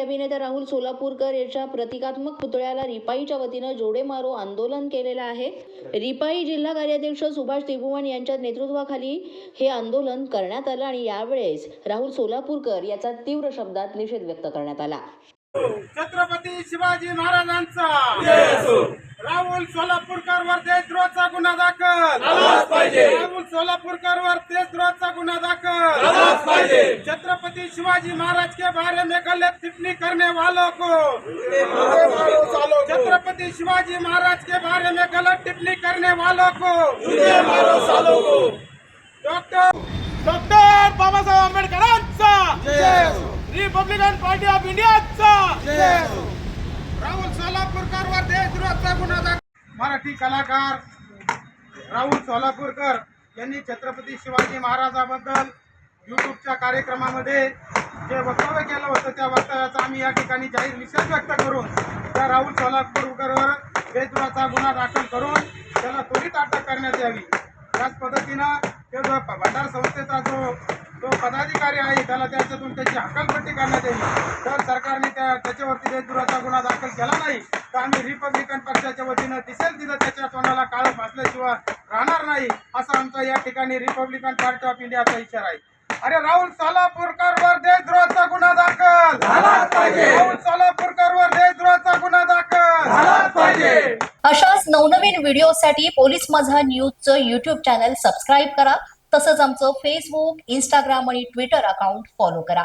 अभिनेता राहुल सोलापूरकर याच्या प्रतिकात्मक पुतळ्याला रिपाईच्या वतीनं जोडे मारो आंदोलन केलेलं आहे. रिपाई जिल्हा कार्याध्यक्ष सुभाष त्रिभुवन यांच्या नेतृत्वाखाली हे आंदोलन करण्यात आलं आणि यावेळेस राहुल सोलापूरकर याचा तीव्र शब्दात निषेध व्यक्त करण्यात आला. छत्रपती शिवाजी महाराजांचा. राहुल सोलापूरकर वर देशद्रोहाचा गुन्हा दाखल. राहुल सोलापूरकर वर देशद्रोहाचा गुन्हा दाखल. छत्रपति शिवाजी महाराज के बारे में गलत टिप्पणी करने वालों को. छत्रपति शिवाजी महाराज के बारे में गलत टिप्पणी करने वालों को. डॉक्टर डॉक्टर बाबासाहेब आंबेडकरांचा. रिपब्लिकन पार्टी ऑफ इंडियाचा राहुल सोलापूरकर वर देशद्रोहाचा गुन्हा दाखल मराठी कलाकार राहुल सोलापूरकर यांनी छत्रपती शिवाजी महाराजाबद्दल यूट्यूबच्या कार्यक्रमामध्ये जे वक्तव्य केलं होतं त्या वक्तव्याचा आम्ही या ठिकाणी जाहीर निषेध व्यक्त करून त्या राहुल सोलापूरकरवर देशद्रोहाचा गुन्हा दाखल करून त्याला त्वरित अटक करण्यात यावी. त्याच पद्धतीनं ते जो भंडार संस्थेचा जो जो पदाधिकारी आहे त्याला त्याच्यातून त्याची हकालपट्टी करण्यात यावी. तर सरकारने त्या त्याच्यावरती देशद्रोहाचा गुन्हा दाखल केला नाही. तर आम्ही रिपब्लिकन पक्षाच्या वतीनं दिसेल तिथं त्याच्या तोंडाला काळं फासल्याशिवाय राहणार नाही असा आमचा या ठिकाणी रिपब्लिकन पार्टी ऑफ इंडियाचा इशारा आहे. अरे राहुल सोलापूरकर वर देशद्रोहाचा गुन्हा दाखल! राहुल सोलापूरकर वर देशद्रोहाचा गुन्हा दाखल! अशाच नवनवीन व्हिडिओसाठी पोलीस माझा न्यूजचं युट्यूब चॅनल सबस्क्राईब करा. तसंच आमचं फेसबुक इंस्टाग्राम आणि ट्विटर अकाउंट फॉलो करा.